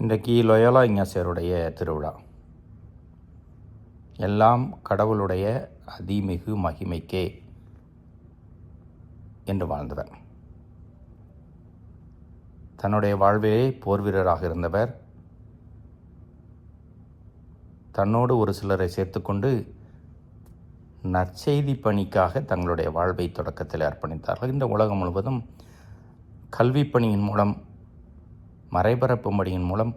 இன்றைக்கு லொயோலா இஞ்ஞாசியருடைய திருவிழா. எல்லாம் கடவுளுடைய அதிமிகு மகிமைக்கே என்று வாழ்ந்தவர். தன்னுடைய வாழ்விலே போர் வீரராக இருந்தவர். தன்னோடு ஒரு சிலரை சேர்த்துக்கொண்டு நற்செய்தி பணிக்காக தங்களுடைய வாழ்வை தொடக்கத்தில் அர்ப்பணித்தார்கள். இந்த உலகம் முழுவதும் கல்வி பணியின் மூலம் மறைபரப்பு மடியின் மூலம்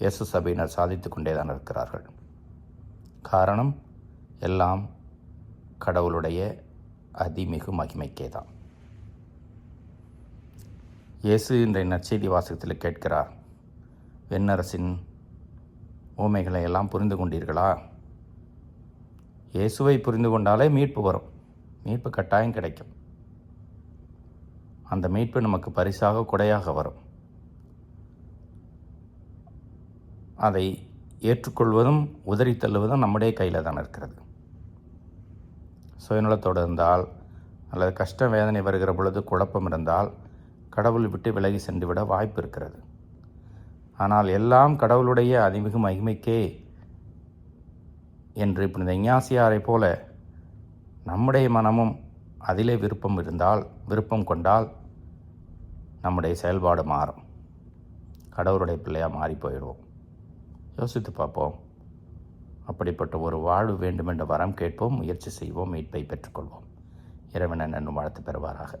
இயேசு சபையினர் சாதித்து கொண்டே தான் இருக்கிறார்கள். காரணம் எல்லாம் கடவுளுடைய அதிமிகு மகிமைக்கே தான் இயேசு இன்றைய நற்செய்தி வாசகத்தில் கேட்கிறார் வெண்ணரசின் ஊமைகளை எல்லாம் புரிந்து கொண்டீர்களா? இயேசுவை புரிந்து கொண்டாலே மீட்பு வரும். மீட்பு கட்டாயம் கிடைக்கும். அந்த மீட்பு நமக்கு பரிசாக கொடையாக வரும். அதை ஏற்றுக்கொள்வதும் உதறி தள்ளுவதும் நம்முடைய கையில் தான் இருக்கிறது. சுயநலத்தோடு இருந்தால் அல்லது கஷ்ட வேதனை வருகிற பொழுது குழப்பம் இருந்தால் கடவுள் விட்டு விலகி சென்று விட வாய்ப்பு இருக்கிறது. ஆனால் எல்லாம் கடவுளுடைய அதிமிகு மகிமைக்கே என்று புனித இஞ்ஞாசியாரை போல நம்முடைய மனமும் அதிலே விருப்பம் இருந்தால் விருப்பம் கொண்டால் நம்முடைய செயல்பாடு மாறும். கடவுளுடைய பிள்ளையாக மாறி போயிடுவோம். யோசித்து பார்ப்போம். அப்படிப்பட்ட ஒரு வாழ்வு வேண்டுமென்ற வரம் கேட்போம் முயற்சி செய்வோம் மீட்பை பெற்றுக்கொள்வோம். இறைவனை நன்னும் வாழ்த்து பெறுவாராக.